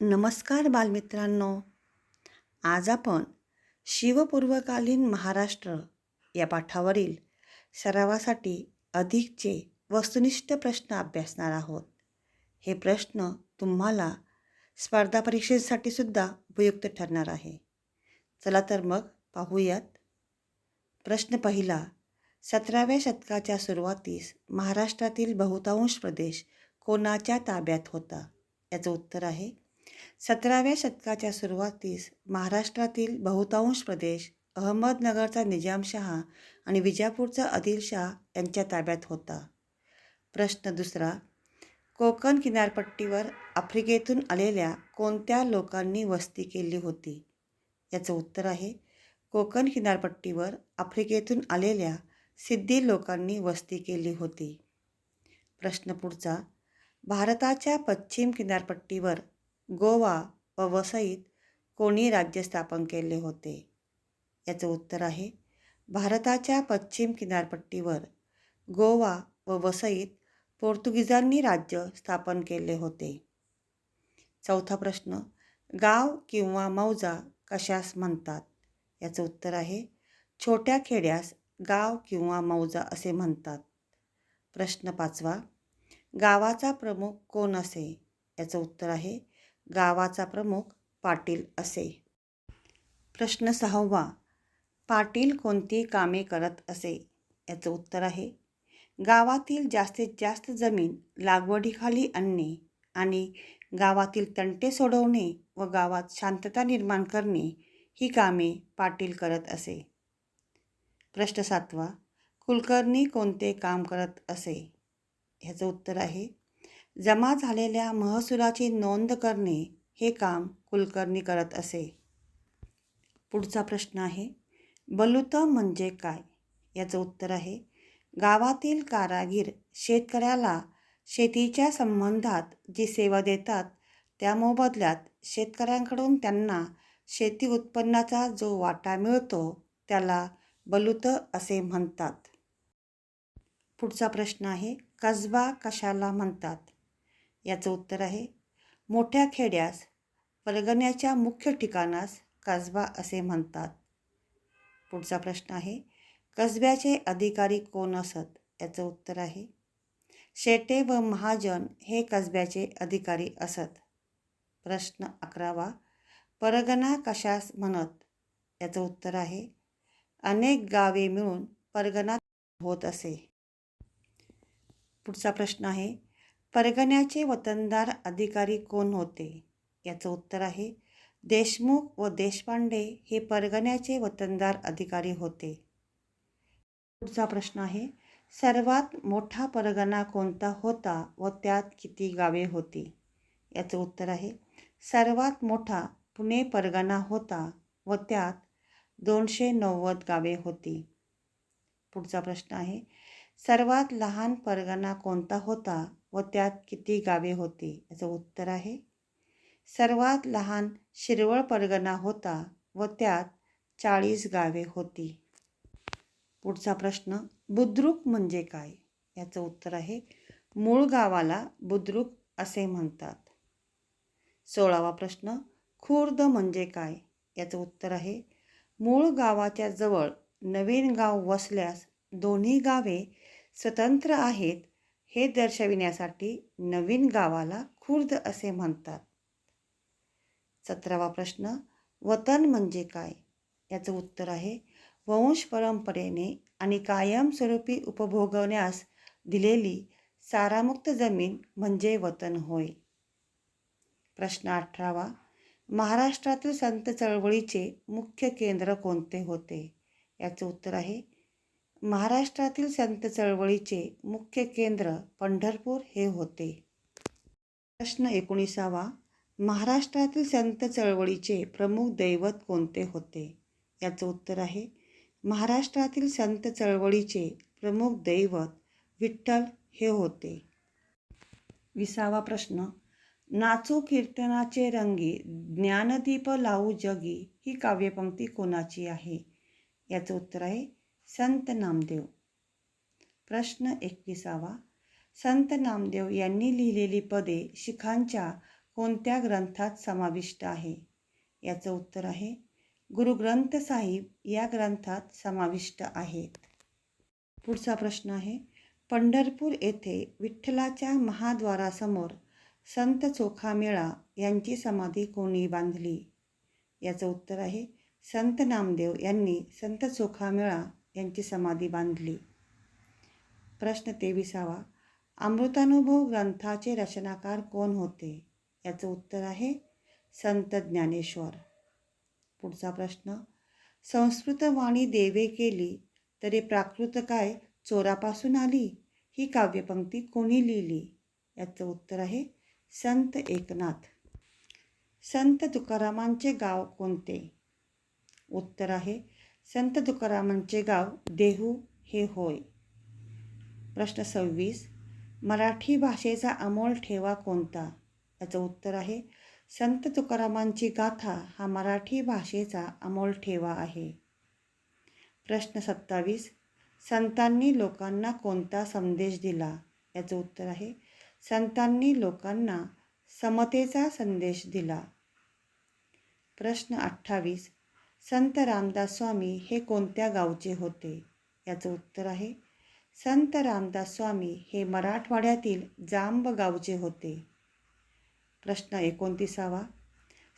नमस्कार बालमित्रांनो. आज आपण शिवपूर्वकालीन महाराष्ट्र या पाठावरील सरावासाठी अधिकचे वस्तुनिष्ठ प्रश्न अभ्यासणार आहोत. हे प्रश्न तुम्हाला स्पर्धा परीक्षेसाठी सुद्धा उपयुक्त ठरणार आहे. चला तर मग पाहूयात. प्रश्न पहिला सतराव्या शतकाच्या सुरुवातीस महाराष्ट्रातील बहुतांश प्रदेश कोणाच्या ताब्यात होता? याचं उत्तर आहे सतराव्या शतकाच्या सुरुवातीस महाराष्ट्रातील बहुतांश प्रदेश अहमदनगरचा निजामशहा आणि विजापूरचा आदिलशाह यांच्या ताब्यात होता. प्रश्न दुसरा कोकण किनारपट्टीवर आफ्रिकेतून आलेल्या कोणत्या लोकांनी वस्ती केली होती? याचं उत्तर आहे कोकण किनारपट्टीवर आफ्रिकेतून आलेल्या सिद्धी लोकांनी वस्ती केली होती. प्रश्न पुढचा भारताच्या पश्चिम किनारपट्टीवर गोवा व वसईत कोणी राज्य स्थापन केले होते? याचं उत्तर आहे भारताच्या पश्चिम किनारपट्टीवर गोवा व वसईत पोर्तुगीजांनी राज्य स्थापन केले होते. चौथा प्रश्न गाव किंवा मौजा कशास म्हणतात? याचं उत्तर आहे छोट्या खेड्यास गाव किंवा मौजा असे म्हणतात. प्रश्न पाचवा गावाचा प्रमुख कोण असे? याचं उत्तर आहे गावाचा प्रमुख पाटील असे. प्रश्न सहावा पाटील कोणती कामे करत असे? याचं उत्तर आहे गावातील जास्तीत जास्त जमीन लागवडीखाली आणणे आणि गावातील तंटे सोडवणे व गावात शांतता निर्माण करणे ही कामे पाटील करत असे. प्रश्न सातवा कुलकर्णी कोणते काम करत असे? ह्याचं उत्तर आहे जमा झालेल्या महसुलाची नोंद करणे हे काम कुलकर्णी करत असे. पुढचा प्रश्न आहे बलुत म्हणजे काय? याचं उत्तर आहे गावातील कारागीर शेतकऱ्याला शेतीच्या संबंधात जी सेवा देतात त्या मोबदल्यात शेतकऱ्यांकडून त्यांना शेती उत्पन्नाचा जो वाटा मिळतो त्याला बलुत असे म्हणतात. पुढचा प्रश्न आहे कसबा कशाला म्हणतात? याचं उत्तर आहे. मोठ्या खेड्यास परगण्याच्या मुख्य ठिकाणास कसबा असे म्हणतात. पुढचा प्रश्न आहे कसब्याचे अधिकारी कोण असत? याचं उत्तर आहे शेटे व महाजन हे कसब्याचे अधिकारी असत. प्रश्न अकरावा परगणा कशास म्हणत? याचं उत्तर आहे अनेक गावे मिळून परगणा होत असे. पुढचा प्रश्न आहे परगण्याचे वतनदार अधिकारी कोण होते? याचं उत्तर आहे देशमुख व देशपांडे हे परगण्याचे वतनदार अधिकारी होते. पुढचा प्रश्न आहे सर्वात मोठा परगणा कोणता होता व त्यात किती गावे होती? याचं उत्तर आहे सर्वात मोठा पुणे परगणा होता व त्यात दोनशे नव्वद गावे होती. पुढचा प्रश्न आहे सर्वात लहान परगणा कोणता होता व त्यात किती गावे होती? याचं उत्तर आहे. सर्वात लहान शिरवळ परगणा होता व त्यात चाळीस गावे होती. पुढचा प्रश्न बुद्रुक म्हणजे काय? याचं उत्तर आहे. मूळ गावाला बुद्रुक असे म्हणतात. सोळावा प्रश्न खुर्द म्हणजे काय? याचं उत्तर आहे. मूळ गावाच्या जवळ नवीन गाव वसल्यास दोन्ही गावे स्वतंत्र आहेत हे दर्शविण्यासाठी नवीन गावाला खुर्द असे म्हणतात. सतरावा प्रश्न वतन म्हणजे काय? याचं उत्तर आहे वंश परंपरेने आणि कायमस्वरूपी उपभोगवण्यास दिलेली सारामुक्त जमीन म्हणजे वतन होय. प्रश्न अठरावा महाराष्ट्रातील संत चळवळीचे मुख्य केंद्र कोणते होते? याचं उत्तर आहे महाराष्ट्रातील संत चळवळीचे मुख्य केंद्र पंढरपूर हे होते. प्रश्न एकोणीसावा. महाराष्ट्रातील संत चळवळीचे प्रमुख दैवत कोणते होते? याचं उत्तर आहे महाराष्ट्रातील संत चळवळीचे प्रमुख दैवत विठ्ठल हे होते. विसावा प्रश्न. नाचू कीर्तनाचे रंगी ज्ञानदीप लावू जगी ही काव्यपंक्ती कोणाची आहे? याचं उत्तर आहे संत नामदेव. प्रश्न एकविसावा. संत नामदेव यांनी लिहिलेली पदे शिखांच्या कोणत्या ग्रंथात समाविष्ट आहे? याचं उत्तर आहे गुरु ग्रंथ साहिब या ग्रंथात समाविष्ट आहेत. पुढचा प्रश्न आहे पंढरपूर येथे विठ्ठलाच्या महाद्वारासमोर संत चोखामेळा यांची समाधी कोणी बांधली? याचं उत्तर आहे संत नामदेव यांनी संत चोखामेळा यांची समाधी बांधली. प्रश्न तेविसावा. अमृतानुभव ग्रंथाचे रचनाकार कोण होते? याचं उत्तर आहे संत ज्ञानेश्वर. पुढचा प्रश्न. संस्कृत वाणी देवे केली तरी प्राकृत काय चोरापासून आली? ही काव्यपंक्ती कोणी लिहिली? याचं उत्तर आहे संत एकनाथ. संत तुकारामांचे गाव कोणते? उत्तर आहे संत तुकारामांचे गाव देहू हे होय. प्रश्न सव्वीस. मराठी भाषेचा अमोल ठेवा कोणता? याचं उत्तर आहे संत तुकारामांची गाथा हा मराठी भाषेचा अमोल ठेवा आहे. प्रश्न सत्तावीस. संतांनी लोकांना कोणता संदेश दिला? याचं उत्तर आहे संतांनी लोकांना समतेचा संदेश दिला. प्रश्न अठ्ठावीस. संत रामदास स्वामी हे कोणत्या गावचे होते? याचं उत्तर आहे संत रामदास स्वामी हे मराठवाड्यातील जांब गावचे होते. प्रश्न एकोणतीसावा.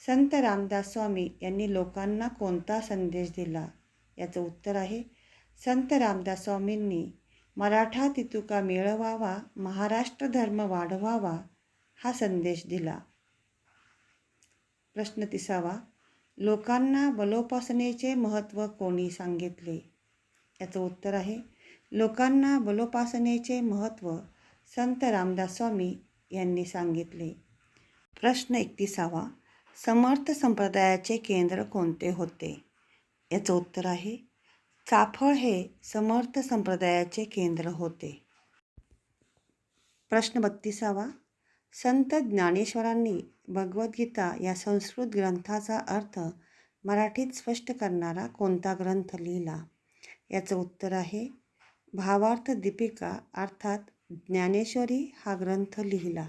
संत रामदास स्वामी यांनी लोकांना कोणता संदेश दिला? याचं उत्तर आहे संत रामदास स्वामींनी मराठा तितुका मिळवावा महाराष्ट्र धर्म वाढवावा हा संदेश दिला. प्रश्न तिसावा. लोकांना बलोपासनेचे महत्त्व कोणी सांगितले? याचं उत्तर आहे लोकांना बलोपासनेचे महत्त्व संत रामदास स्वामी यांनी सांगितले. प्रश्न एकतीसावा समर्थ संप्रदायाचे केंद्र कोणते होते? याचं उत्तर आहे चाफळ हे समर्थ संप्रदायाचे केंद्र होते. प्रश्न बत्तीसावा संत ज्ञानेश्वरांनी भगवद्गीता या संस्कृत ग्रंथाचा अर्थ मराठीत स्पष्ट करणारा कोणता ग्रंथ लिहिला? याचं उत्तर आहे भावार्थ दीपिका अर्थात ज्ञानेश्वरी हा ग्रंथ लिहिला.